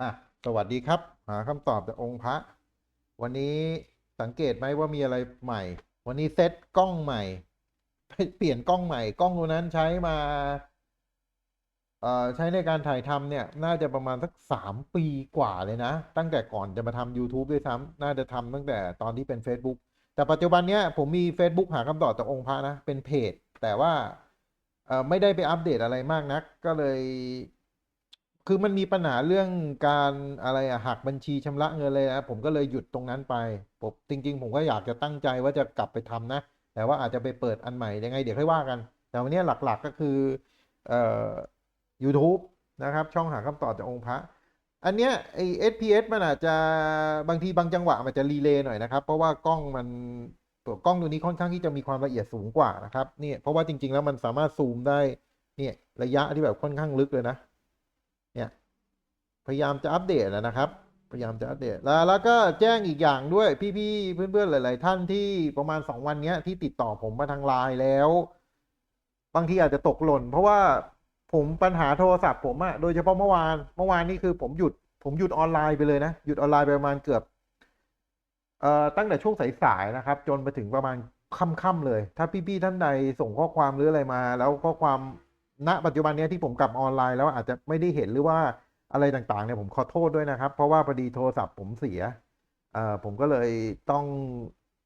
อะสวัสดีครับ หาคำตอบจากองค์พระ วันนี้สังเกตไหมว่ามีอะไรใหม่ วันนี้เซ็ตกล้องใหม่ เปลี่ยนกล้องใหม่ กล้องตัวนั้นใช้มาเอ่อใช้ในการถ่ายทำเนี่ย น่าจะประมาณสักสามปีกว่าเลยนะ ตั้งแต่ก่อนจะมาทำ YouTube ด้วยซ้ำน่าจะทำตั้งแต่ตอนที่เป็น Facebook แต่ปัจจุบันเนี้ยผมมี Facebook หาคำตอบจากองค์พระนะ เป็นเพจ แต่ว่าเอ่อไม่ได้ไปอัปเดตอะไรมากนัก ก็เลย คือมันมีปัญหาเรื่องการอะไรอะหักบัญชีชำระเงินเลยนะผมก็เลยหยุดตรงนั้นไปผมจริง ๆ ผมก็อยากจะตั้งใจว่าจะกลับไปทำนะ แต่ว่าอาจจะไปเปิดอันใหม่ยังไง เดี๋ยวค่อยว่ากัน แต่วันนี้หลักๆก็คือเอ่อ YouTube นะครับ ช่องหาคำตอบจากองค์พระ อันเนี้ยไอ SPS มันอาจจะบางทีบางจังหวะมันจะรีเลย์หน่อยนะครับ เพราะว่ากล้องมันตัวกล้องตัวนี้ค่อนข้างที่จะมีความละเอียดสูงกว่านะครับเนี่ยเพราะว่าจริง ๆ แล้วมันสามารถซูมได้เนี่ยระยะที่แบบค่อนข้างลึกเลยนะ พยายามจะอัปเดตนะครับ พยายามจะอัปเดต แล้วแล้วก็แจ้งอีกอย่างด้วยพี่ๆเพื่อนๆหลาย ๆ ท่านที่ประมาณสองวันนี้ที่ติดต่อผมมาทางไลน์แล้ว บางทีอาจจะตกหล่น เพราะว่าผมปัญหาโทรศัพท์ผมอะโดยเฉพาะเมื่อวานเมื่อวานนี่คือผมหยุดผมหยุดออนไลน์ไปเลยนะ หยุดออนไลน์ไปประมาณเกือบเอ่อตั้งแต่ช่วงสายๆนะครับ จนไปถึงประมาณค่ำๆเลย ถ้าพี่ๆท่านใดส่งข้อความหรืออะไรมา แล้วข้อความณปัจจุบันนี้ที่ผมกลับออนไลน์แล้วอาจจะไม่ได้เห็นหรือว่า อะไรต่างๆเนี่ยผมขอโทษด้วยนะครับ เพราะว่าพอดีโทรศัพท์ผมเสียเอ่อผมก็เลยต้อง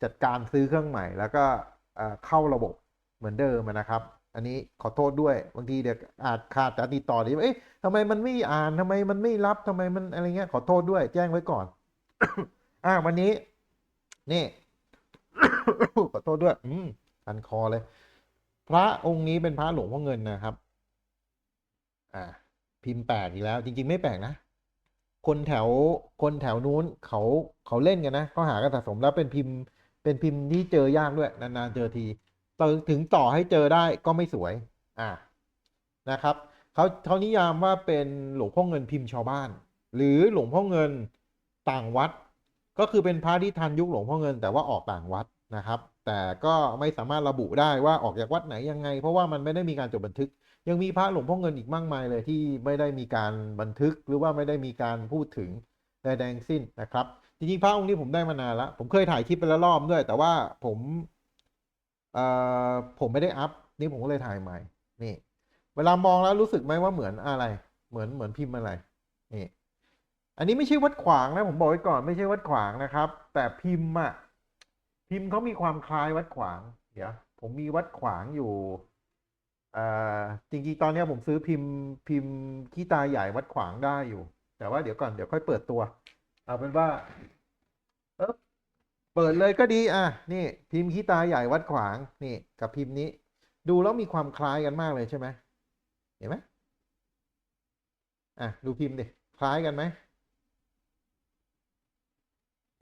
จัดการซื้อเครื่องใหม่ แล้วก็เข้าระบบเหมือนเดิมนะครับ อันนี้ขอโทษด้วยบางทีเดี๋ยวอาจขาดการติดต่อดีเอ๊ะทำไมมันไม่อ่านทำไมมันไม่รับทำไมมันอะไรเงี้ยขอโทษด้วย แจ้งไว้ก่อน อ่าวันนี้ นี่ ขอโทษด้วย อืมคันคอเลย พระองค์นี้เป็นพระหลวงพ่อเงินนะครับ อ่า พิมพ์แปลกอีกแล้ว จริง ๆ ไม่แปลกนะ คนแถวคนแถวนู้นเขาเขาเล่นกันนะเขาหากันสะสมแล้วเป็นพิมพ์เป็นพิมพ์ที่เจอยากด้วยนานๆเจอทีต่อถึงต่อให้เจอได้ก็ไม่สวย อ่านะครับเขาเขานิยามว่าเป็นหลวงพ่อเงินพิมพ์ชาวบ้าน หรือหลวงพ่อเงินต่างวัด ก็คือเป็นพระที่ทันยุคหลวงพ่อเงินแต่ว่าออกต่างวัดนะครับ แต่ก็ไม่สามารถระบุได้ว่าออกจากวัดไหนยังไง เพราะว่ามันไม่ได้มีการจดบันทึก ยังมีพระหลวงพ่อเงินอีกมากมายเลยที่ไม่ได้มีการบันทึกหรือว่าไม่ได้มีการพูดถึงใดๆทั้งสิ้นนะครับ จริงๆพระองค์นี้ผมได้มานานแล้วผมเคยถ่ายคลิปไปแล้วรอบด้วย แต่ว่าผมเอ่อผมไม่ได้อัพนี่ผมก็เลยถ่ายใหม่นี่เวลามองแล้วรู้สึกไหมว่าเหมือนอะไร เหมือนเหมือนพิมพ์อะไรนี่อันนี้ไม่ใช่วัดขวางนะผมบอกไว้ก่อนไม่ใช่วัดขวางนะครับ แต่พิมพ์อะพิมพ์เขามีความคล้ายวัดขวาง เดี๋ยวผมมีวัดขวางอยู่ จริงๆ ตอนนี้ผมซื้อพิมพ์พิมพ์ขี้ตาใหญ่วัดขวางได้อยู่ แต่ว่าเดี๋ยวก่อนเดี๋ยวค่อยเปิดตัว เอาเป็นว่าเออเปิดเลยก็ดีอะนี่พิมพ์ขี้ตาใหญ่วัดขวางนี่กับพิมพ์นี้ ดูแล้วมีความคล้ายกันมากเลยใช่ไหมเห็นไหมอะดูพิมพ์ดิคล้ายกันไหม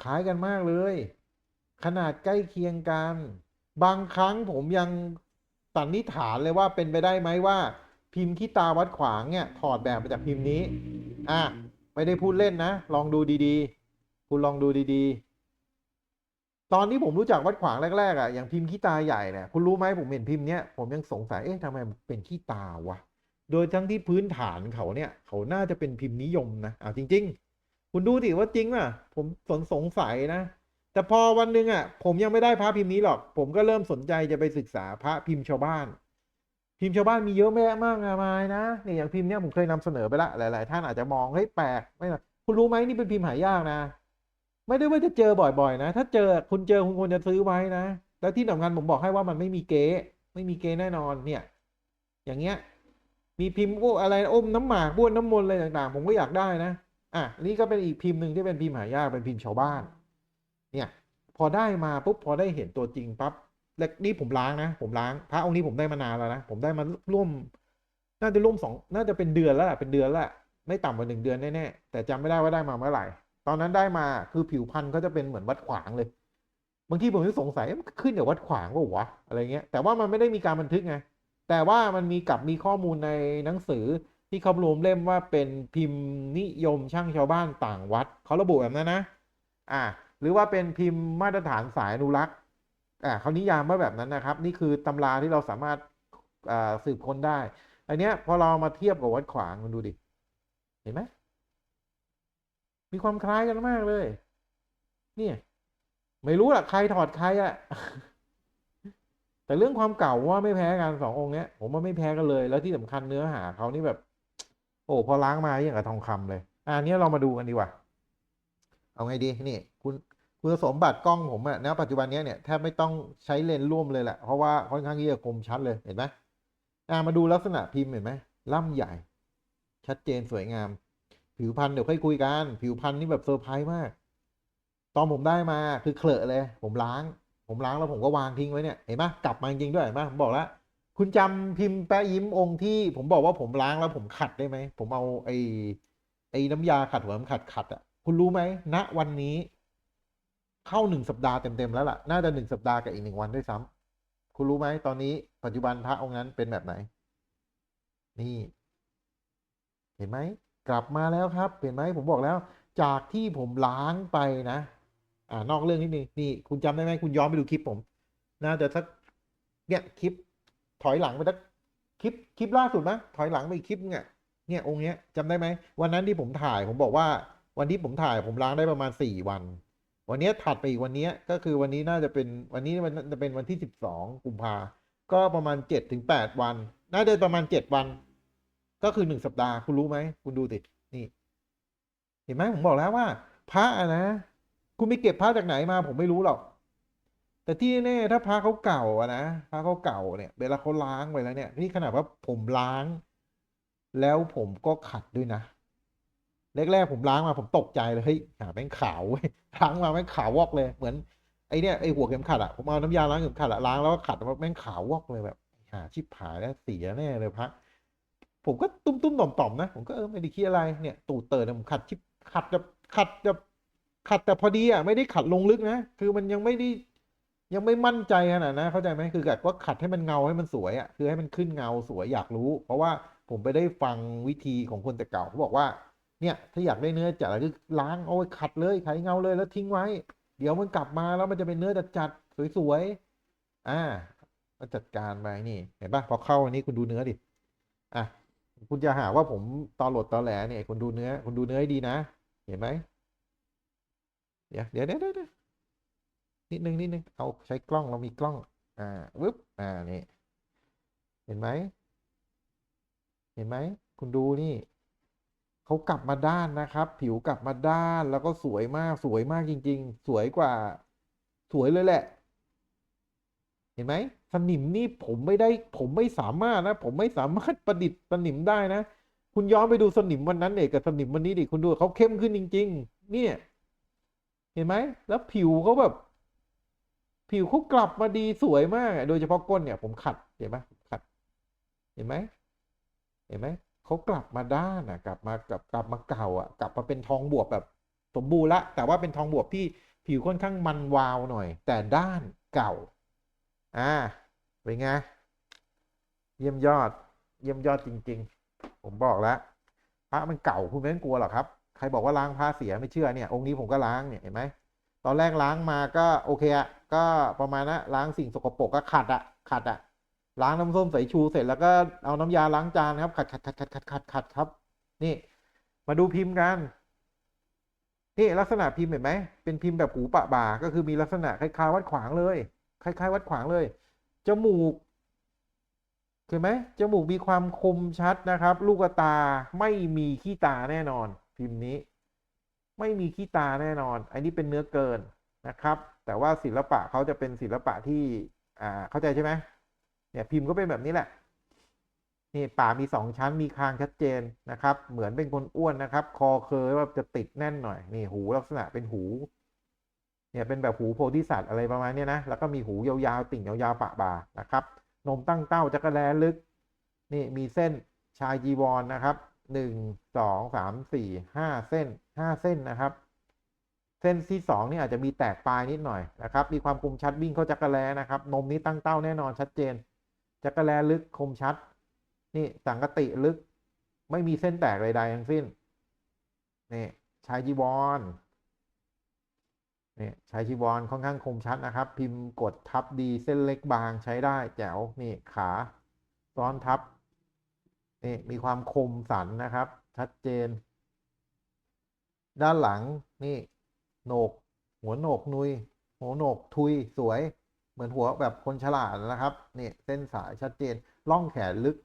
คล้ายกันมากเลย ขนาดใกล้เคียงกัน บางครั้งผมยัง สันนิษฐานเลยว่าเป็นไปได้ไหมว่า พิมพ์ขี้ตาวัดขวางเนี่ยถอดแบบมาจากพิมพ์นี้ อะไม่ได้พูดเล่นนะ ลองดูดีๆ คุณลองดูดีๆ ตอนที่ผมรู้จักวัดขวางแรกๆอะอย่างพิมพ์ขี้ตาใหญ่เนี่ยคุณรู้ไหมผมเห็นพิมพ์เนี้ยผมยังสงสัยเอ๊ะทำไมเป็นขี้ตาวะโดยทั้งที่พื้นฐานเขาเนี่ย เขาน่าจะเป็นพิมพ์นิยมนะอ่าจริง ๆ คุณดูดิว่าจริงป่ะผมสนสงสัยนะ แต่พอวันหนึ่งอะ ผมยังไม่ได้พระพิมพ์นี้หรอก ผมก็เริ่มสนใจจะไปศึกษาพระพิมพ์ชาวบ้าน พิมพ์ชาวบ้านมีเยอะแยะมากมายนะเนี่ยอย่างพิมพ์เนี้ยผมเคยนำเสนอไปละหลาย ๆ ท่านอาจจะมองเฮ้ยแปลกไม่หรอคุณรู้ไหมนี่เป็นพิมพ์หายากนะ ไม่ได้ว่าจะเจอบ่อยๆ นะ ถ้าเจอคุณเจอคุณควรจะซื้อไว้นะ แล้วที่สำคัญผมบอกให้ว่ามันไม่มีเก๊ไม่มีเก๊แน่นอนเนี่ย อย่างเงี้ย มีพิมพ์พวกอะไรอมน้ำหมากบ้วนน้ำมนต์อะไรต่าง ๆ ผมก็อยากได้นะอะนี่ก็เป็นอีกพิมพ์หนึ่งที่เป็นพิมพ์หายากเป็นพิมพ์ชาวบ้าน เนี่ยพอได้มาปุ๊บพอได้เห็นตัวจริงปั๊บแล้วนี่ผมล้างนะ ผมล้างพระองค์นี้ผมได้มานานแล้วนะผมได้มาร่วม น่าจะร่วมสองน่าจะเป็นเดือนแล้วแหละเป็นเดือนแล้วแหละไม่ต่ำกว่าหนึ่งเดือนแน่ๆแต่จำไม่ได้ว่าได้มาเมื่อไหร่ตอนนั้นได้มาคือผิวพรรณเขาจะเป็นเหมือนวัดขวางเลยบางทีผมก็สงสัยมันขึ้นจากวัดขวางก็วะอะไรเงี้ยแต่ว่ามันไม่ได้มีการบันทึกไงแต่ว่ามันมีกลับมีข้อมูลในหนังสือที่เขารวมเล่มว่าเป็นพิมพ์นิยมช่างชาวบ้านต่างวัดเขาระบุแบบนั้นนะ อ่า หรือว่าเป็นพิมพ์มาตรฐานสายอนุรักษ์อ่าเขานิยามว่าแบบนั้นนะครับ นี่คือตำราที่เราสามารถสืบค้นได้ อันเนี้ยพอเรามาเทียบกับวัดขวางคุณดูดิ เห็นไหมมีความคล้ายกันมากเลย เนี่ย ไม่รู้ล่ะใครถอดใครอะแต่เรื่องความเก่าว่าไม่แพ้กันสององค์เนี้ย ผมว่าไม่แพ้กันเลย แล้วที่สำคัญเนื้อหาเขานี่แบบ โอ้พอล้างมาอย่างกับทองคำเลย อ่านี้เรามาดูกันดีกว่า เอาไงดีนี่ คุณ คุณสมบัติกล้องผมอะณปัจจุบันนี้เนี่ยแทบไม่ต้องใช้เลนส์ร่วมเลยแหละ เพราะว่าค่อนข้างที่จะคมชัดเลยเห็นไหมอ่ามาดูลักษณะพิมพ์เห็นไหมล่ำใหญ่ ชัดเจนสวยงาม ผิวพันธุ์เดี๋ยวค่อยคุยกัน ผิวพันธุ์นี่แบบเซอร์ไพรส์มาก ตอนผมได้มาคือเคลอะเลย ผมล้าง ผมล้างแล้วผมก็วางทิ้งไว้เนี่ยเห็นไหมกลับมาจริงด้วยเห็นไหมผมบอกแล้วคุณจำพิมพ์แปะยิ้มองค์ที่ ผมบอกว่าผมล้างแล้วผมขัดได้ไหมผมเอาไอ้ไอ้น้ำยาขัดหัวน้ำขัดขัดอะคุณรู้ไหมณวันนี้ เข้าหนึ่งสัปดาห์เต็มๆแล้วล่ะ น่าจะหนึ่งสัปดาห์กับอีกหนึ่งวันด้วยซ้ำคุณรู้ไหมตอนนี้ปัจจุบันพระองค์นั้นเป็นแบบไหน นี่ เห็นไหม กลับมาแล้วครับ เห็นไหมผมบอกแล้ว จากที่ผมล้างไปนะ อ่านอกเรื่องนิดนึงนี่ คุณจำได้ไหมคุณย้อนไปดูคลิปผม น่าจะสัก เนี่ยคลิป ถอยหลังไปสักคลิปคลิปล่าสุดนะถอยหลังไปอีกคลิปเนึงอะเนี่ยองค์เนี้ยจำได้ไหมวันนั้นที่ผมถ่ายผมบอกว่า วันที่ผมถ่ายผมล้างได้ประมาณสี่วัน วันนี้ถัดไปอีกวันนี้ก็คือวันนี้น่าจะเป็นวันนี้มันจะเป็นวันที่สิบสองกุมภาก็ประมาณเจ็ดถึงแปดวัน น่าจะประมาณเจ็ดวัน ก็คือหนึ่งสัปดาห์คุณรู้ไหม คุณดูตินี่ เห็นไหมผมบอกแล้วว่า พระอะนะ คุณไปเก็บพระจากไหนมา ผมไม่รู้หรอก แต่ที่แน่ถ้าพระเขาเก่าอะนะพระเขาเก่าเนี่ยเวลาเขาล้างไปแล้วเนี่ยนี่ขนาดว่าผมล้าง แล้วผมก็ขัดด้วยนะ แรกๆผมล้างมาผมตกใจเลยเฮ้ยหาแม่งขาวเว้ยล้างมาแม่งขาววอกเลยเหมือนไอเนี่ยไอหัวเข็มขัดอะผมเอาน้ำยาล้างเข็มขัดอะล้างแล้วก็ขัดมาแม่งขาววอกเลยแบบหาชิบหายแล้วเสียแน่เลยพระผมก็ตุ้มตุ้มต่อมต่อมๆนะผมก็เออไม่ได้คิดอะไรเนี่ย ตูดเติร์ดผมขัดชิบขัดแบบขัดแบบขัดแต่พอดีอะไม่ได้ขัดลงลึกนะคือมันยังไม่ได้ยังไม่มั่นใจขนาดนะเข้าใจไหมคือแบบว่าขัดให้มันเงาให้มันสวยอะคือให้มันขึ้นเงาสวยอยากรู้ เพราะว่าผมไปได้ฟังวิธีของคนแต่เก่าเขาบอกว่า เนี่ยถ้าอยากได้เนื้อจัดอะคือล้างเอาไว้ขัดเลยไขเงาเลยแล้วทิ้งไว้ เดี๋ยวมันกลับมาแล้วมันจะเป็นเนื้อจัดๆสวยๆอ่าก็จัดการไปนี่เห็นปะพอเข้าอันนี้คุณดูเนื้อดิอะคุณจะหาว่าผมตอหลดตอแหลเนี่ยคุณดูเนื้อคุณดูเนื้อให้ดีนะ เห็นไหมเดี๋ยวเดี๋ยวเดี๋ยวเดี๋ยวนิดนึงนิดนึงเอาใช้กล้องเรามีกล้อง อ่าวึบอ่านี่เห็นไหมเห็นไหมคุณดูนี่ เขากลับมาด้านนะครับ ผิวกลับมาด้านแล้วก็สวยมากสวยมากจริง ๆ สวยกว่า สวยเลยแหละ เห็นไหมสนิมนี่ผมไม่ได้ ผมไม่สามารถนะ ผมไม่สามารถประดิษฐ์สนิมได้นะ คุณย้อนไปดูสนิมวันนั้นเอกกับสนิมวันนี้ดิคุณดูเขาเข้มขึ้นจริง ๆ เนี่ย เห็นไหมแล้วผิวเขาแบบ ผิวเขากลับมาดีสวยมาก โดยเฉพาะก้นเนี่ย ผมขัดเห็นไหมขัด เห็นไหมเห็นไหม เขากลับมาด้านอะกลับมากลับกลับมาเก่าอะกลับมาเป็นทองบวบแบบสมบูรณ์ละ แต่ว่าเป็นทองบวบที่ผิวค่อนข้างมันวาวหน่อย แต่ด้านเก่า อ่าเป็นไงเยี่ยมยอด เยี่ยมยอดจริง ๆ ผมบอกแล้วพระมันเก่าคุณไม่ต้องกลัวหรอกครับ ใครบอกว่าล้างพระเสียไม่เชื่อเนี่ย องค์นี้ผมก็ล้างเนี่ยเห็นไหมตอนแรกล้างมาก็โอเคอะก็ประมาณนะล้างสิ่งสกปรกก็ขัดอะขัดอะ ล้างน้ำส้มสายชูเสร็จแล้วก็เอาน้ำยาล้างจานครับ ขัดขัดขัดขัดขัดขัดขัดครับ นี่ มาดูพิมพ์กันนี่ลักษณะพิมพ์เห็นไหมเป็นพิมพ์แบบหูปะบ่าก็คือมีลักษณะคล้ายๆวัดขวางเลย คล้าย ๆ วัดขวางเลยจมูกเห็นไหมจมูกมีความคมชัดนะครับ ลูกตาไม่มีขี้ตาแน่นอน พิมพ์นี้ ไม่มีขี้ตาแน่นอน อันนี้เป็นเนื้อเกินนะครับ แต่ว่าศิลปะเขาจะเป็นศิลปะที่อ่าเข้าใจใช่ไหม เนี่ยพิมพ์ก็เป็นแบบนี้แหละนี่ป่ามีสองชั้นมีคางชัดเจนนะครับ เหมือนเป็นคนอ้วนนะครับ คอเคยว่าจะติดแน่นหน่อยนี่หูลักษณะเป็นหู เนี่ยเป็นแบบหูโพธิสัตว์อะไรประมาณนี้นะแล้วก็มีหูยาวๆติ่งยาวๆปะบ่านะครับนมตั้งเต้าจักระแลลึก นี่มีเส้นชายจีวรนนะครับหนึ่งสองสามสี่ห้าเส้นห้าเส้นนะครับ เส้นที่สองนี่อาจจะมีแตกปลายนิดหน่อยนะครับ มีความคมชัดวิ่งเข้าจักระแลนะครับ นมนี้ตั้งเต้าแน่นอนชัดเจน จักระแลลึกคมชัด นี่สังกติลึก ไม่มีเส้นแตกใดๆทั้งสิ้นนี่ชายจีวรนี่ชายจีวรค่อนข้างคมชัดนะครับ พิมพ์กดทับดีเส้นเล็กบางใช้ได้แจ๋วนี่ขาซ้อนทับนี่มีความคมสันนะครับ ชัดเจน ด้านหลังนี่โหนก หัวโหนกนุย หัวโหนกทุยสวย เหมือนหัวแบบคนฉลาดนะครับนี่เส้นสายชัดเจนล่องแขนลึก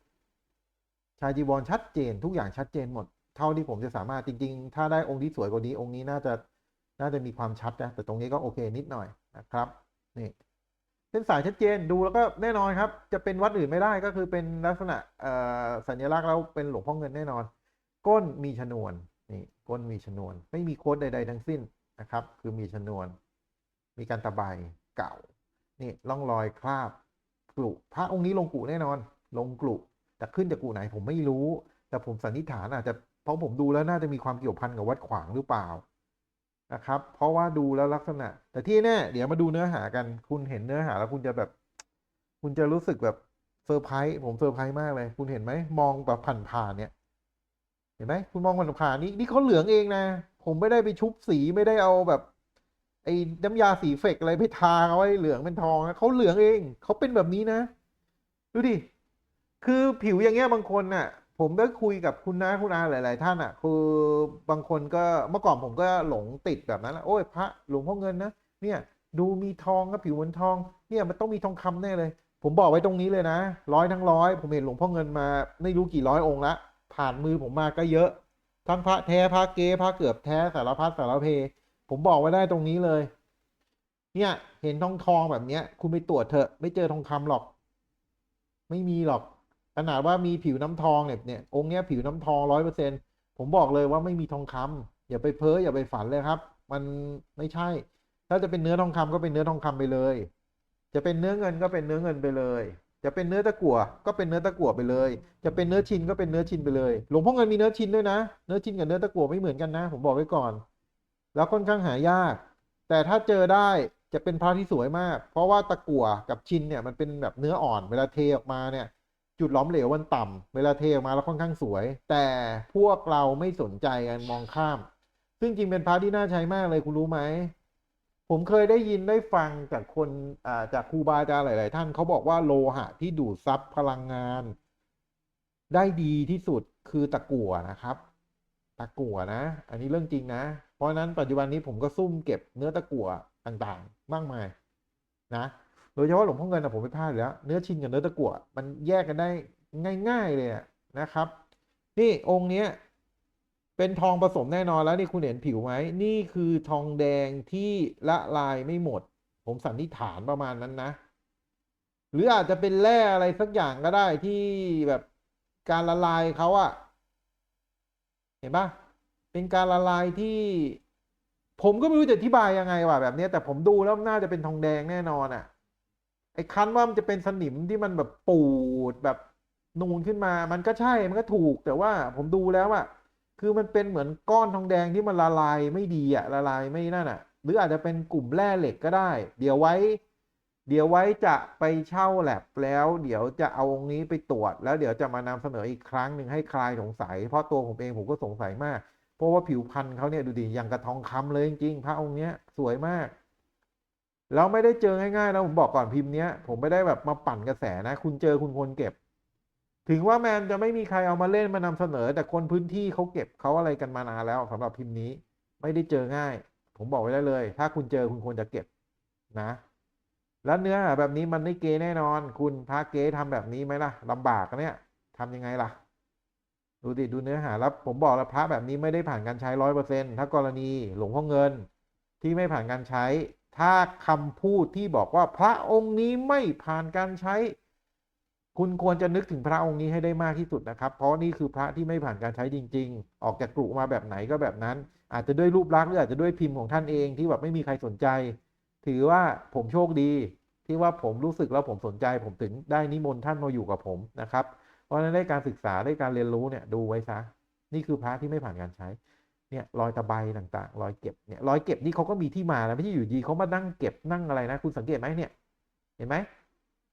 ชายจีวรชัดเจน ทุกอย่างชัดเจนหมด เท่าที่ผมจะสามารถจริง ๆ ถ้าได้องค์ที่สวยกว่านี้องค์นี้น่าจะน่าจะมีความชัดนะแต่ตรงนี้ก็โอเคนิดหน่อยนะครับนี่เส้นสายชัดเจนดูแล้วก็แน่นอนครับ จะเป็นวัดอื่นไม่ได้ก็คือเป็นลักษณะสัญลักษณ์แล้วเป็นหลวงพ่อเงินแน่นอน ก้นมีชนวนนี่ก้นมีชนวน ไม่มีโค้ดใด ๆ ทั้งสิ้นนะครับ คือมีชนวน มีการตะไบเก่า นี่ร่องรอยคราบกลุพระองค์นี้ลงกลุแน่นอน ลงกลุแต่ขึ้นจากกลุไหนผมไม่รู้ แต่ผมสันนิษฐานอาจจะเพราะผมดูแล้วน่าจะมีความเกี่ยวพันกับวัดขวางหรือเปล่านะครับ เพราะว่าดูแล้วลักษณะ แต่ที่แน่เดี๋ยวมาดูเนื้อหากัน คุณเห็นเนื้อหาแล้วคุณจะแบบ คุณจะรู้สึกแบบเซอร์ไพรส์ผมเซอร์ไพรส์มากเลย คุณเห็นไหมมองแบบผ่านๆเนี่ย เห็นไหมคุณมองผ่านๆนี่นี่เขาเหลืองเองนะ ผมไม่ได้ไปชุบสีไม่ได้เอาแบบ ไอ้น้ำยาสีเฟกอะไรไปทาเขาไว้เหลืองเป็นทองนะเขาเหลืองเองเขาเป็นแบบนี้นะ ดูดิ คือผิวอย่างเงี้ยบางคนน่ะ ผมได้คุยกับคุณน้าคุณอาหลาย ๆ ท่านอะ คือบางคนก็เมื่อก่อนผมก็หลงติดแบบนั้นแหละโอ้ยพระหลวงพ่อเงินนะเนี่ยดูมีทองกับผิวเหมือนทอง เนี่ยมันต้องมีทองคำแน่เลย ผมบอกไว้ตรงนี้เลยนะร้อยทั้งร้อยผมเห็นหลวงพ่อเงินมาไม่รู้กี่ร้อยองค์ละผ่านมือผมมาก็เยอะ ทั้งพระแท้พระเก๊พระเกือบแท้สารพัดสารเพ ผมบอกไว้ได้ตรงนี้เลย เนี่ย เห็นทองทองแบบเนี้ย คุณไปตรวจเถอะ ไม่เจอทองคำหรอก ไม่มีหรอกขนาดว่ามีผิวน้ำทองเนี่ยเนี่ยองค์เนี้ยผิวน้ำทองร้อยเปอร์เซ็นผมบอกเลยว่าไม่มีทองคำอย่าไปเพ้ออย่าไปฝันเลยครับ มันไม่ใช่ ถ้าจะเป็นเนื้อทองคำก็เป็นเนื้อทองคำไปเลย จะเป็นเนื้อเงินก็เป็นเนื้อเงินไปเลย จะเป็นเนื้อตะกั่วก็เป็นเนื้อตะกั่วไปเลย จะเป็นเนื้อชินก็เป็นเนื้อชินไปเลย หลวงพ่อเงินมีเนื้อชินด้วยนะ เนื้อชินกับเนื้อตะกั่วไม่เหมือนกันนะ ผมบอกไว้ก่อน แล้วค่อนข้างหายาก แต่ถ้าเจอได้จะเป็นพระที่สวยมาก เพราะว่าตะกั่วกับชินเนี่ยมันเป็นแบบเนื้ออ่อนเวลาเทออกมาเนี่ย จุดหล้อมเหลวมันต่ำเวลาเทออกมาแล้วค่อนข้างสวย แต่พวกเราไม่สนใจกันมองข้าม ซึ่งจริงเป็นพระที่น่าใช้มากเลยคุณรู้ไหมผมเคยได้ยินได้ฟังจากคนาจากครูบาอาจารย์หลาย ๆ ท่านเขาบอกว่าโลหะที่ดูดซับพลังงาน ได้ดีที่สุดคือตะกั่วนะครับ ตะกั่วนะ อันนี้เรื่องจริงนะ เพราะนั้นปัจจุบันนี้ผมก็ซุ่มเก็บเนื้อตะกั่วต่างๆ มากมายนะ โดยเฉพาะหลวงพ่อเงินนะผมไม่พลาดแล้ว เนื้อชินกับเนื้อตะกั่วมันแยกกันได้ง่าย ๆเลยนะครับ นี่องค์เนี้ยเป็นทองผสมแน่นอนแล้วนี่คุณเห็นผิวไหมนี่คือทองแดงที่ละลายไม่หมด ผมสันนิษฐานประมาณนั้นนะ หรืออาจจะเป็นแร่อะไรสักอย่างก็ได้ที่แบบการละลายเขาอะเห็นปะ เป็นการละลายที่ ผมก็ไม่รู้จะอธิบายยังไงว่ะแบบนี้แต่ผมดูแล้วน่าจะเป็นทองแดงแน่นอนอะไอ้คันว่ามันจะเป็นสนิมที่มันแบบปูดแบบนูนขึ้นมา มันก็ใช่มันก็ถูกแต่ว่าผมดูแล้วอะคือมันเป็นเหมือนก้อนทองแดงที่มันละลายไม่ดีอะละลายไม่นั่นอะหรืออาจจะเป็นกลุ่มแร่เหล็กก็ได้ เดี๋ยวไว้ เดี๋ยวไว้จะไปเช่าแลบแล้ว เดี๋ยวจะเอาองค์นี้ไปตรวจ แล้วเดี๋ยวจะมานำเสนออีกครั้งหนึ่งให้คลายสงสัย เพราะตัวผมเองผมก็สงสัยมาก เพราะว่าผิวพรรณเขาเนี่ยดูดิอย่างกระทองคำเลยจริงๆพระองค์เนี้ยสวยมากแล้วไม่ได้เจอง่ายๆนะผมบอกก่อนพิมพ์เนี้ยผมไม่ได้แบบมาปั่นกระแสนะ คุณเจอคุณควรเก็บ ถึงว่าแมนจะไม่มีใครเอามาเล่นมานำเสนอ แต่คนพื้นที่เขาเก็บเขาอะไรกันมานานแล้วสำหรับพิมพ์นี้ ไม่ได้เจอง่าย ผมบอกไว้ได้เลย ถ้าคุณเจอคุณควรจะเก็บนะ แล้วเนื้อแบบนี้มันไม่เก๋แน่นอน คุณพระเก๋ทำแบบนี้ไหมล่ะลำบากนเนี่ยทำยังไงล่ะ ดูดิดูเนื้อหาแล้วผมบอกแล้วพระแบบนี้ไม่ได้ผ่านการใช้ร้อยเปอร์เซ็นถ้ากรณีหลวงพ่อเงินที่ไม่ผ่านการใช้ ถ้าคำพูดที่บอกว่าพระองค์นี้ไม่ผ่านการใช้ คุณควรจะนึกถึงพระองค์นี้ให้ได้มากที่สุดนะครับ เพราะนี่คือพระที่ไม่ผ่านการใช้จริง ๆ ออกจากกรุมาแบบไหนก็แบบนั้น อาจจะด้วยรูปลักษณ์หรืออาจจะด้วยพิมพ์ของท่านเองที่แบบไม่มีใครสนใจ ถือว่าผมโชคดีที่ว่าผมรู้สึกแล้วผมสนใจ ผมถึงได้นิมนต์ท่านมาอยู่กับผมนะครับ เพราะฉะนั้นได้การศึกษาได้การเรียนรู้เนี่ยดูไว้ซะนี่คือพระที่ไม่ผ่านการใช้เนี่ยรอยตะไบต่างๆ รอยเก็บเนี่ยรอยเก็บนี่เขาก็มีที่มานะไม่ใช่อยู่ดีเขามานั่งเก็บนั่งอะไรนะ คุณสังเกตไหมเนี่ย เห็นไหม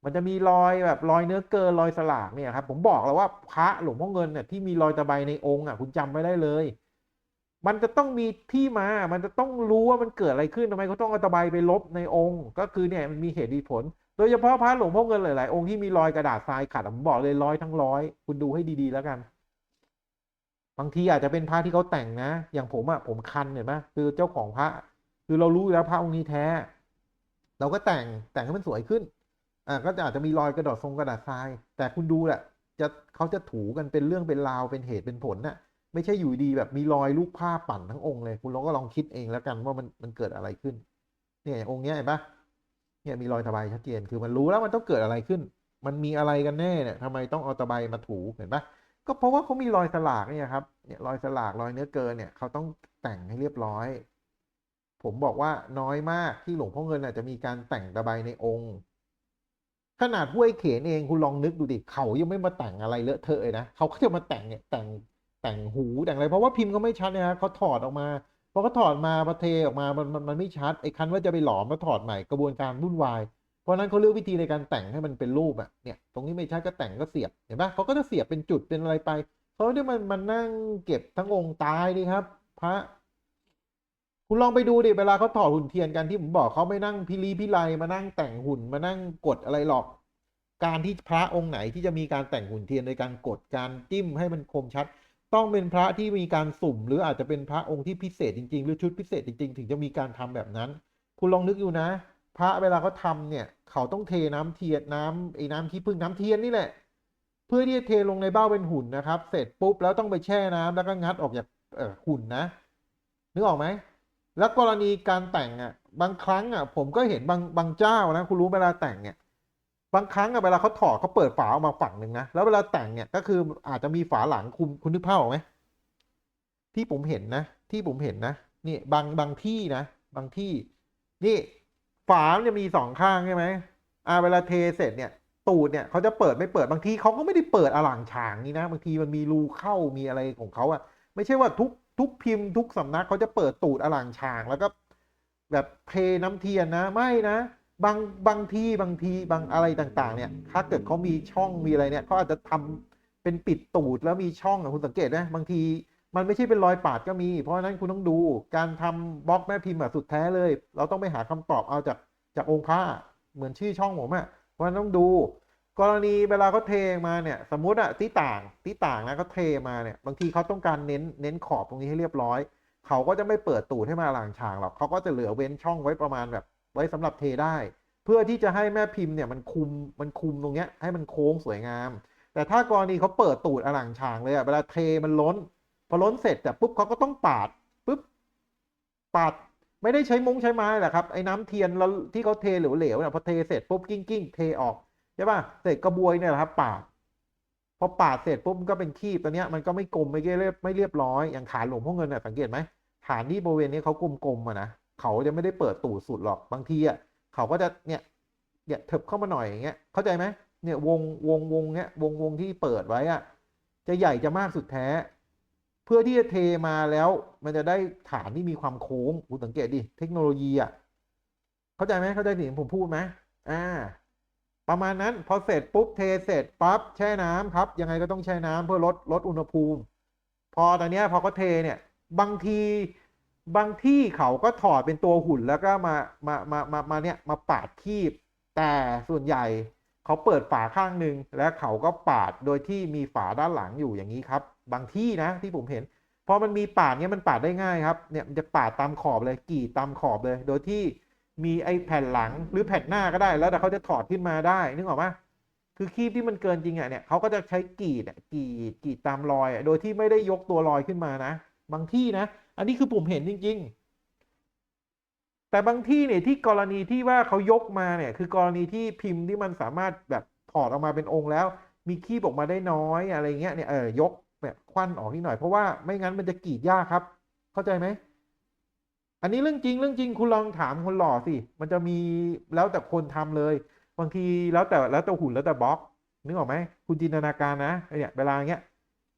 มันจะมีรอยแบบรอยเนื้อเกินรอยสลากเนี่ยครับผมบอกแล้วว่าพระหลวงพ่อเงินเนี่ยที่มีรอยตะไบในองค์อะคุณจำไม่ได้เลย มันจะต้องมีที่มา มันจะต้องรู้ว่ามันเกิดอะไรขึ้นทำไมเขาต้องเอาตะไบไปลบในองค์ ก็คือเนี่ยมันมีเหตุมีผล โดยเฉพาะพระหลวงพ่อเงินหลายๆองค์ที่มีรอยกระดาษทรายขัดผมบอกเลยร้อยทั้งร้อยคุณดูให้ดีๆแล้วกัน บางทีอาจจะเป็นพระที่เขาแต่งนะ อย่างผมอะผมคันเห็นไหมคือเจ้าของพระ คือเรารู้แล้วพระองค์นี้แท้ เราก็แต่งแต่งให้มันสวยขึ้นอ่าก็อาจจะมีรอยกระดาษทรงกระดาษทราย แต่คุณดูแหละจะเขาจะถูกันเป็นเรื่องเป็นราวเป็นเหตุเป็นผลน่ะ ไม่ใช่อยู่ดีแบบมีรอยลูกผ้าปั่นทั้งองค์เลย คุณลองก็ลองคิดเองแล้วกันว่ามันมันเกิดอะไรขึ้น เนี่ยององค์เนี้ยเห็นปะ เนี่ยมีรอยตะไบชัดเจนคือมันรู้แล้วมันต้องเกิดอะไรขึ้น มันมีอะไรกันแน่เนี่ยทำไมต้องเอาตะไบมาถูเห็นปะก็เพราะว่าเขามีรอยสลากเนี่ยครับเนี่ยรอยสลากรอยเนื้อเกินเนี่ยเขาต้องแต่งให้เรียบร้อย ผมบอกว่าน้อยมากที่หลวงพ่อเงินอาจจะมีการแต่งตะไบในองค์ ขนาดห้วยเขนเองคุณลองนึกดูดิเขายังไม่มาแต่งอะไรเลอะเทอะเลยนะเขาก็จะมาแต่งเนี่ยแต่งแต่งหูแต่งอะไรเพราะว่าพิมพ์เขาไม่ชัดเนยนะเขาถอดออกมา พอเขาถอดมาประเทออกมามันมันมันไม่ชัดไอ้คันว่าจะไปหลอมมาถอดใหม่กระบวนการวุ่นวาย เพราะนั้นเขาเลือกวิธีในการแต่งให้มันเป็นรูปอะเนี่ยตรงนี้ไม่ชัดก็แต่งก็เสียบเห็นปะเขาก็จะเสียบเป็นจุดเป็นอะไรไปเขาไม่ได้มันมันนั่งเก็บทั้งองค์ตายดิครับ พระ คุณลองไปดูดิเวลาเขาถอดหุ่นเทียนกันที่ผมบอกเขาไม่นั่งพิลีพิไลมานั่งแต่งหุ่นมานั่งกดอะไรหรอก การที่พระองค์ไหนที่จะมีการแต่งหุ่นเทียนโดยการกดการจิ้มให้มันคมชัด ต้องเป็นพระที่มีการสุ่ม หรืออาจจะเป็นพระองค์ที่พิเศษจริงๆ หรือชุดพิเศษจริง ๆ ถึงจะมีการทำแบบนั้น คุณลองนึกอยู่นะ พระเวลาเขาทำเนี่ยเขาต้องเทน้ำเทียนน้ำไอ้น้ำขี้ผึ้งน้ำเทียนนี่แหละ เพื่อที่จะเทลงในเบ้าเป็นหุ่นนะครับ เสร็จปุ๊บแล้วต้องไปแช่น้ำแล้วก็งัดออกจากเอ่อหุ่นนะนึกออกไหมแล้วกรณีการแต่งอะ บางครั้งอะ ผมก็เห็นบางบางเจ้านะ คุณรู้เวลาแต่งเนี่ย บางครั้งอะเวลาเขาถอดเขาเปิดฝาออกมาฝั่งหนึ่งนะแล้วเวลาแต่งเนี่ยก็คืออาจจะมีฝาหลังคุมคุณนึกภาพออกไหมที่ผมเห็นนะ ที่ผมเห็นนะนี่บางบางที่นะ บางที่ นี่ฝามันจะมีสองข้างใช่ไหมอ่าเวลาเทเสร็จเนี่ย ตูดเนี่ยเขาจะเปิดไม่เปิดบางทีเขาก็ไม่ได้เปิดอลังฉางนี่นะบางทีมันมีรูเข้ามีอะไรของเขาอะไม่ใช่ว่าทุกทุกพิมพ์ทุกสำนักเขาจะเปิดตูดอลังฉางแล้วก็ แบบเทน้ำเทียนนะไม่นะ บางบางที่บางทีบางอะไรต่างๆ เนี่ย ถ้าเกิดเขามีช่องมีอะไรเนี่ยเขาอาจจะทำเป็นปิดตูดแล้วมีช่องอะคุณสังเกตนะบางทีมันไม่ใช่เป็นรอยปาดก็มี เพราะฉะนั้นคุณต้องดูการทำบล็อกแม่พิมพ์แบบสุดแท้เลย เราต้องไปหาคำตอบเอาจากจากองค์พระเหมือนชื่อช่องผมอะเพราะฉะนั้นต้องดู กรณีเวลาเขาเทมาเนี่ย สมมุติอะที่ต่างที่ต่างนะเขาเทมาเนี่ย บางทีเขาต้องการเน้นเน้นขอบตรงนี้ให้เรียบร้อย เขาก็จะไม่เปิดตูดให้มาหลังฉางหรอกเขาก็จะเหลือเว้นช่องไว้ประมาณแบบ ไว้สำหรับเทได้ เพื่อที่จะให้แม่พิมพ์เนี่ยมันคุมมันคุมตรงเนี้ยให้มันโค้งสวยงาม แต่ถ้ากรณีเขาเปิดตูดอลังฉางเลยอะเวลาเทมันล้น พอล้นเสร็จแต่ปุ๊บเขาก็ต้องปาดปุ๊บปาดไม่ได้ใช้มุ้งใช้ไม้แหละครับไอ้น้ำเทียนแล้วที่เขาเทเหลวๆเนี่ยพอเทเสร็จปุ๊บกิ้งกิ้งเทออกใช่ป่ะเสร็จกระบวยเนี่ยแหละครับปาดพอปาดเสร็จปุ๊บก็เป็นคีบตัวเนี้ยมันก็ไม่กลมไม่เรียบไม่เรียบร้อยอย่างฐานหลวงพ่อเงินเนี่ยสังเกตไหมฐานที่บริเวณนี้เขากลมๆอะนะ เขาจะไม่ได้เปิดตูดสุดหรอกบางทีอะเขาก็จะเนี่ยเนี่ยเถิบเข้ามาหน่อยอย่างเงี้ยเข้าใจไหมเนี่ยวงวงวงเนี้ยวงวงที่เปิดไว้อะจะใหญ่จะมากสุดแท้ เพื่อที่จะเทมาแล้ว มันจะได้ฐานที่มีความโค้งคุณสังเกตดิเทคโนโลยีอะเข้าใจไหมเข้าใจสิ่งผมพูดไหมอ่า ประมาณนั้นพอเสร็จปุ๊บเทเสร็จปั๊บแช่น้ำครับ ยังไงก็ต้องแช่น้ำเพื่อลดลดอุณหภูมิ พอตอนนี้พอเขาเทเนี่ย บางที บางที่เขาก็ถอดเป็นตัวหุ่นแล้วก็มามามามามาเนี่ยมาปาดคีบ แต่ส่วนใหญ่เขาเปิดฝาข้างหนึ่งแล้วเขาก็ปาดโดยที่มีฝาด้านหลังอยู่อย่างนี้ครับ บางที่นะที่ผมเห็นพอมันมีปาดเนี้ยมันปาดได้ง่ายครับเนี่ยมันจะปาดตามขอบเลยกีดตามขอบเลย โดยที่มีไอ้แผ่นหลังหรือแผ่นหน้าก็ได้ แล้วแต่เขาจะถอดขึ้นมาได้นึกออกปะคือคีบที่มันเกินจริงอะเนี่ยเขาก็จะใช้กีดกีดกีดตามรอยโดยที่ไม่ได้ยกตัวรอยขึ้นมานะ บางที่นะ อันนี้คือผมเห็นจริง ๆ แต่บางที่เนี่ยที่กรณีที่ว่าเขายกมาเนี่ย คือกรณีที่พิมพ์ที่มันสามารถแบบถอดออกมาเป็นองค์แล้ว มีคีบออกมาได้น้อยอะไรเงี้ยเนี่ยเออยกแบบควันออกนิดหน่อยเพราะว่าไม่งั้นมันจะกรีดยากครับ เข้าใจไหมอันนี้เรื่องจริงเรื่องจริงคุณลองถามคนหล่อสิมันจะมีแล้วแต่คนทำเลย บางทีแล้วแต่แล้วแต่หุ่นแล้วแต่บล็อกนึกออกไหมคุณจินตนาการนะไอ้เนี่ยเวลาเงี้ย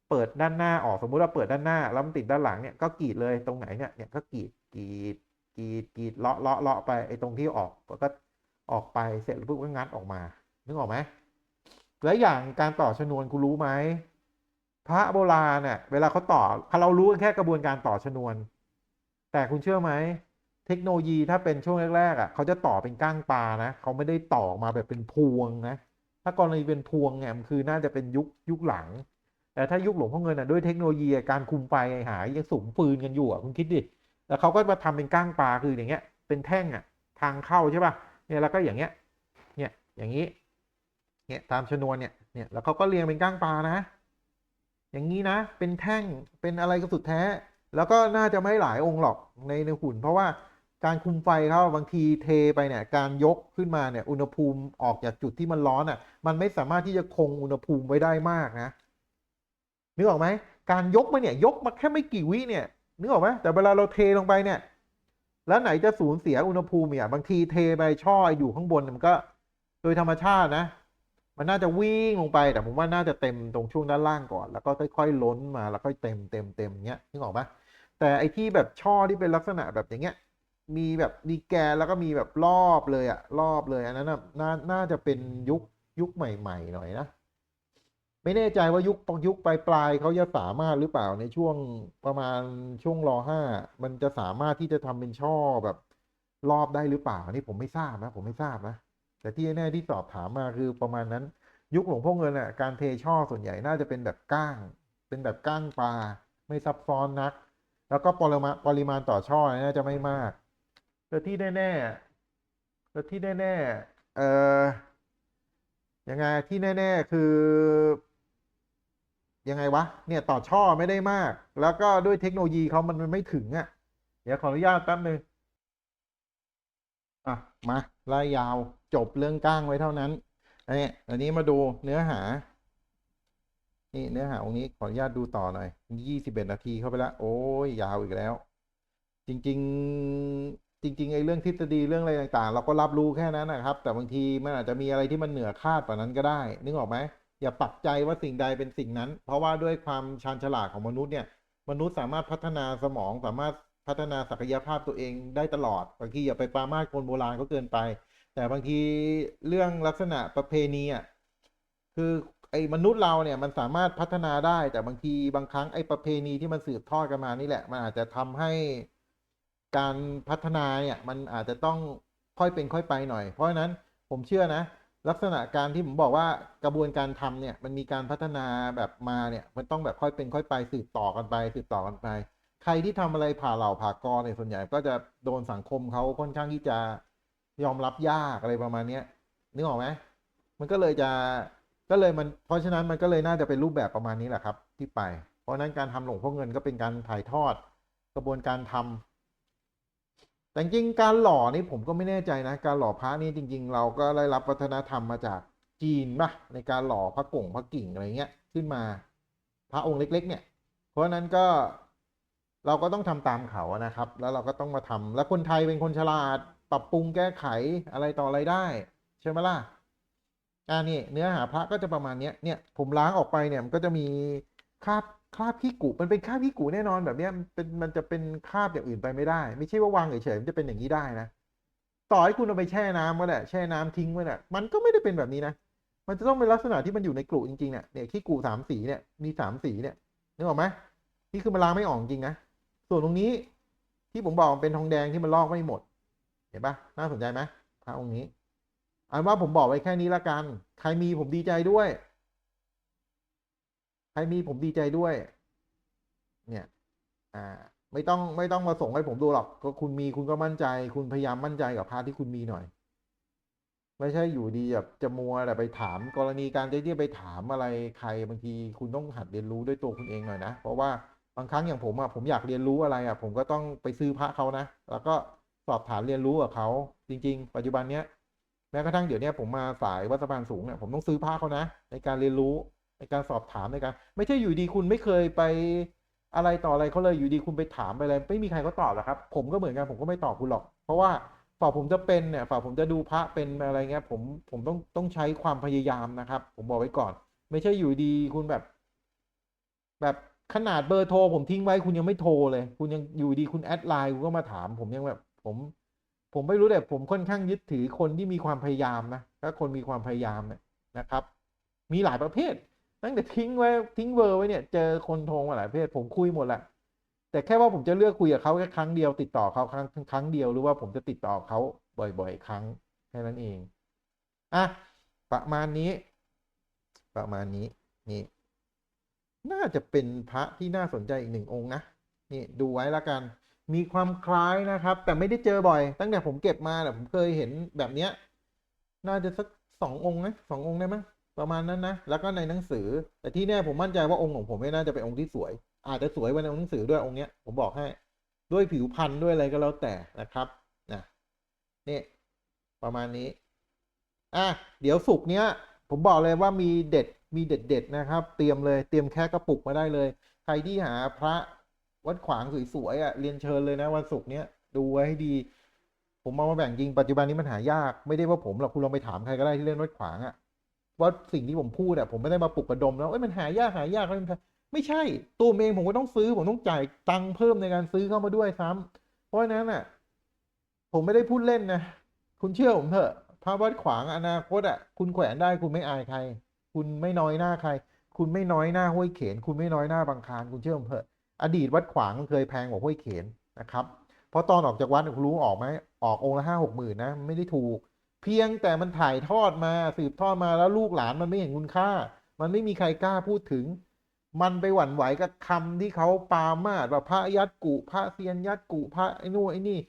เปิดด้านหน้าออกสมมุติว่าเปิดด้านหน้าแล้วมันติดด้านหลังเนี่ยก็กรีดเลยตรงไหนเนี่ยเนี่ยก็กรีดกรีดกรีดกรีดเลาะเลาะเลาะไปไอ้ตรงที่ออกก็ออกไปเสร็จปุ๊บก็งัดออกมานึกออกไหมแล้วอย่างการต่อชนวนคุณรู้ไหมพระโบราณเนี่ยเวลาเขาต่อเรารู้แค่กระบวนการต่อชนวน แต่คุณเชื่อไหมเทคโนโลยีถ้าเป็นช่วงแรกๆอะเขาจะต่อเป็นก้างปลานะเขาไม่ได้ต่อมาแบบเป็นพวงนะถ้ากรณีเป็นพวงเนี่ยมันคือน่าจะเป็นยุคยุคหลัง แต่ถ้ายุคหลวงพ่อเงินอะด้วยเทคโนโลยีการคุมไฟหายังสูงปืนกันอยู่อะคุณคิดดิแล้วเขาก็มาทำเป็นก้างปลาคืออย่างเงี้ย เป็นแท่งอะทางเข้าใช่ป่ะเนี่ยแล้วก็อย่างเงี้ยเนี่ยอย่างนี้เนี่ยตามชนวนเนี่ยเนี่ยแล้วเขาก็เรียงเป็นก้างปลานะ อย่างนี้นะเป็นแท่งเป็นอะไรก็สุดแท้ แล้วก็น่าจะไม่หลายองค์หรอกในในหุ่น เพราะว่าการคุมไฟเขาบางทีเทไปเนี่ยการยกขึ้นมาเนี่ยอุณหภูมิออกจากจุดที่มันร้อนอะมันไม่สามารถที่จะคงอุณหภูมิไว้ได้มากนะ นึกออกไหมการยกมาเนี่ยยกมาแค่ไม่กี่วิเนี่ยนึกออกไหมแต่เวลาเราเทลงไปเนี่ย แล้วไหนจะสูญเสียอุณหภูมิเนี่ยบางทีเทไปช่ออยู่ข้างบนมันก็ โดยธรรมชาตินะ มันน่าจะวิ่งลงไปแต่ผมว่าน่าจะเต็มตรงช่วงด้านล่างก่อน แล้วก็ค่อยๆล้นมาแล้วค่อยเต็มเต็มเต็มอย่างเงี้ยนึกออกปะแต่ไอที่แบบช่อที่เป็นลักษณะแบบอย่างเงี้ยมีแบบมีแกนแล้วก็มีแบบรอบเลยอะรอบเลยอันนั้นน่าน่าจะเป็นยุคยุคใหม่ ๆ หน่อยนะ ไม่แน่ใจว่ายุคยุคปลายปลายเขาจะสามารถหรือเปล่าในช่วงประมาณช่วงรอห้ามันจะสามารถที่จะทำเป็นช่อแบบรอบได้หรือเปล่านี่ผมไม่ทราบนะ ผมไม่ทราบนะ แต่ที่แน่ที่สอบถามมาคือประมาณนั้น ยุคหลวงพ่อเงินอะการเทช่อส่วนใหญ่น่าจะเป็นแบบก้าง เป็นแบบก้างปลาไม่ซับซ้อนนัก แล้วก็ปริมาณปริมาณต่อช่อน่าจะไม่มากแต่ที่แน่ๆแต่ที่แน่ๆเออยังไงที่แน่ ๆ คือ ยังไงวะเนี่ยต่อช่อไม่ได้มาก แล้วก็ด้วยเทคโนโลยีเขามันมันไม่ถึงอะ เดี๋ยวขออนุญาตแป๊บนึงอะมาไล่ยาวจบเรื่องก้างไว้เท่านั้นอันนี้อันนี้มาดูเนื้อหา นี่เนื้อหาองค์นี้ขออนุญาตดูต่อหน่อยยี่สิบเอ็ดนาทีเข้าไปแล้ว โอ้ยยาวอีกแล้ว จริง ๆจริงๆไอ้เรื่องทฤษฎีเรื่องอะไรต่างๆ เราก็รับรู้แค่นั้นนะครับ แต่บางทีมันอาจจะมีอะไรที่มันเหนือคาดกว่านั้นก็ได้ นึกออกไหม อย่าปักใจว่าสิ่งใดเป็นสิ่งนั้น เพราะว่าด้วยความชาญฉลาดของมนุษย์เนี่ย มนุษย์สามารถพัฒนาสมองสามารถพัฒนาศักยภาพตัวเองได้ตลอดบางทีอย่าไปปรามาสคนโบราณเขาเกินไป แต่บางทีเรื่องลักษณะประเพณีอะคือไอ้มนุษย์เราเนี่ยมันสามารถพัฒนาได้ แต่บางทีบางครั้งไอ้ประเพณีที่มันสืบทอดกันมานี่แหละ มันอาจจะทำให้การพัฒนาเนี่ยมันอาจจะต้องค่อยเป็นค่อยไปหน่อย เพราะฉะนั้นผมเชื่อนะ ลักษณะการที่ผมบอกว่ากระบวนการทำเนี่ย มันมีการพัฒนาแบบมาเนี่ย มันต้องแบบค่อยเป็นค่อยไปสืบต่อกันไป สืบต่อกันไป ใครที่ทำอะไรผ่าเหล่าผ่ากอเนี่ยส่วนใหญ่ก็จะโดนสังคมเขาค่อนข้างที่จะยอมรับยากอะไรประมาณเนี้ยนึกออกไหมมันก็เลยจะก็เลยมันเพราะฉะนั้นมันก็เลยน่าจะเป็นรูปแบบประมาณนี้แหละครับ ที่ไป เพราะฉะนั้นการทำหลงพ่อเงินก็เป็นการถ่ายทอดกระบวนการทำ แต่จริงการหล่อนี่ผมก็ไม่แน่ใจนะ การหล่อพระนี่จริง ๆ เราก็ได้รับวัฒนธรรมมาจากจีนป่ะในการหล่อพระก่งพระกิ่งอะไรเงี้ยขึ้นมาพระองค์เล็ก ๆ เนี่ย เพราะฉะนั้นก็เราก็ต้องทำตามเขานะครับ แล้วเราก็ต้องมาทำแล้วคนไทยเป็นคนฉลาด ปรับปรุงแก้ไขอะไรต่ออะไรได้ ใช่ไหมล่ะอ่านี่เนื้อหาพระก็จะประมาณนี้เนี่ยผมล้างออกไปเนี่ยมันก็จะมีคราบ คราบขี้กุมันเป็นคราบขี้กุแน่นอนแบบนี้มันเป็นมันจะเป็นคราบอย่างอื่นไปไม่ได้ ไม่ใช่ว่าวางเฉยๆมันจะเป็นอย่างนี้ได้นะต่อให้คุณเอาไปแช่น้ำก็ได้แช่น้ำทิ้งไว้น่ะมันก็ไม่ได้เป็นแบบนี้นะมันจะต้องเป็นลักษณะที่มันอยู่ในกลุ่จริงๆเนี่ยเนี่ยขี้กุสามสีเนี่ยมีสามสีเนี่ยนึกออกไหมนี่คือมันล้างไม่ออกจริงนะส่วนตรงนี้ที่ผมบอกเป็นทองแดงที่มันลอกไม่หมด เห็นปะน่าสนใจไหมพระองค์นี้อันว่าผมบอกไว้แค่นี้ละกัน ใครมีผมดีใจด้วย ครมีผมดีใจด้วย เนี่ย อ่า ไม่ต้องไม่ต้องมาส่งให้ผมดูหรอก ก็คุณมีคุณก็มั่นใจ คุณพยายามมั่นใจกับพระที่คุณมีหน่อย ไม่ใช่อยู่ดีแบบจะมัวแต่ไปถาม กรณีการที่ไปถามอะไรใครบางทีคุณต้องหัดเรียนรู้ด้วยตัวคุณเองหน่อยนะ เพราะว่าบางครั้งอย่างผมอะผมอยากเรียนรู้อะไรอะผมก็ต้องไปซื้อพระเขานะ แล้วก็สอบถามเรียนรู้กับเขาจริง ๆ ปัจจุบันเนี้ยแม้กระทั่งเดี๋ยวนี้ผมมาสายวัดสะพานสูงเนี่ยผมต้องซื้อพระเขานะในการเรียนรู้ ในการสอบถามในการไม่ใช่อยู่ดีคุณไม่เคยไปอะไรต่ออะไรเขาเลยอยู่ดีคุณไปถามไปอะไรไม่มีใครเขาตอบหรอกครับ ผมก็เหมือนกันผมก็ไม่ตอบคุณหรอก เพราะว่าฝ่าผมจะเป็นเนี่ยฝ่าผมจะดูพระเป็นอะไรเงี้ยผมผมต้องต้องใช้ความพยายามนะครับ ผมบอกไว้ก่อน ไม่ใช่อยู่ดีคุณแบบ แบบขนาดเบอร์โทร ผมทิ้งไว้คุณยังไม่โทรเลย คุณยังอยู่ดีคุณแอดไลน์คุณก็มาถาม ผมยังแบบ ผม ผมไม่รู้แต่ผมค่อนข้างยึดถือคนที่มีความพยายามนะถ้าคนมีความพยายามเนี่ยนะครับ มีหลายประเภท ตั้งแต่ทิ้งไว้ทิ้งเบอร์ไว้เนี่ยเจอคนโทรมาหลายประเภทผมคุยหมดแหละแต่แค่ว่าผมจะเลือกคุยกับเขาแค่ครั้งเดียวติดต่อเขาครั้งครั้งเดียวหรือว่าผมจะติดต่อเขาบ่อย ๆ ครั้งแค่นั้นเองอะประมาณนี้ ประมาณนี้นี่ น่าจะเป็นพระที่น่าสนใจอีกหนึ่งองค์นะนี่ดูไว้ละกัน มีความคล้ายนะครับ แต่ไม่ได้เจอบ่อย ตั้งแต่ผมเก็บมาแต่ผมเคยเห็นแบบเนี้ย น่าจะสักสององค์นะสององค์ได้ไหม ประมาณนั้นนะ แล้วก็ในหนังสือ แต่ที่แน่ผมมั่นใจว่าองค์ของผมไม่น่าจะเป็นองค์ที่สวย อาจจะสวยกว่าในหนังสือด้วยองค์เนี้ย ผมบอกให้ ด้วยผิวพรรณด้วยอะไรก็แล้วแต่นะครับนะนี่ประมาณนี้ อะ เดี๋ยวสุกร์เนี้ย ผมบอกเลยว่ามีเด็ด มีเด็ดเด็ดนะครับ เตรียมเลย เตรียมแค่กระปุกมาได้เลย ใครที่หาพระวัดขวางสวยๆอะ เรียนเชิญเลยนะวันศุกร์เนี้ย ดูไว้ให้ดี ผมเอามาแบ่งจริง ปัจจุบันนี้มันหายาก ไม่ได้ว่าผมหรอก คุณลองไปถามใครก็ได้ที่เล่นวัดขวางอะ ว่าสิ่งที่ผมพูดอะผมไม่ได้มาปลุกระดมแล้วเอ้ยมันหายากหายากมันไม่ใช่ตัวเองผมก็ต้องซื้อ ผมต้องจ่ายตังค์เพิ่มในการซื้อเข้ามาด้วยซ้ำเพราะฉะนั้นอะ ผมไม่ได้พูดเล่นนะคุณเชื่อผมเถอะพระวัดขวางอนาคตอะ คุณแขวนได้คุณไม่อายใคร คุณไม่น้อยหน้าใคร คุณไม่น้อยหน้าห้วยเขน คุณไม่น้อยหน้าบางคานคุณเชื่อผมเถอะ อดีตวัดขวางเคยแพงกว่าห้วยเขนนะครับเพราะตอนออกจากวัดคุณรู้ออกไหมออกองค์ละห้าหกหมื่นนะไม่ได้ถูก พียงแต่มันถ่ายทอดมาสืบทอดมาแล้วลูกหลานมันไม่เห็นคุณค่า มันไม่มีใครกล้าพูดถึง มันไปหวั่นไหวกับคำที่เขาปามาดว่าพระยัดกุพระเซียนยัดกุพระไอ้นู่นไอ้นี่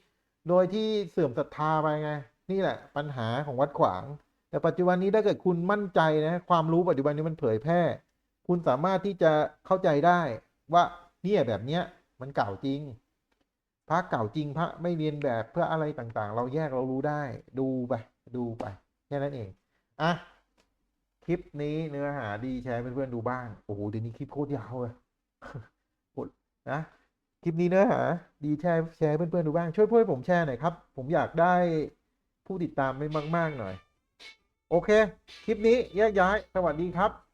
โดยที่เสื่อมศรัทธาไปไง นี่แหละ ปัญหาของวัดขวาง แต่ปัจจุบันนี้ถ้าเกิดคุณมั่นใจนะความรู้ปัจจุบันนี้มันเผยแพร่ คุณสามารถที่จะเข้าใจได้ว่าเนี่ยแบบเนี้ยมันเก่าจริงพระเก่าจริงพระไม่เรียนแบบเพื่ออะไรต่างๆ เราแยกเรารู้ได้ดูไป ดูไปแค่นั้นเอง อะ คลิปนี้เนื้อหาดีแชร์เพื่อนๆดูบ้าง โอ้โหเดี๋ยวนี้คลิปโคตรยาวเลยปวดนะคลิปนี้เนื้อหาดีแชร์แชร์เพื่อนๆดูบ้าง ช่วยเพื่อนผมแชร์หน่อยครับ ผมอยากได้ผู้ติดตามไม่มาก ๆ หน่อย โอเค คลิปนี้แยกย้าย สวัสดีครับ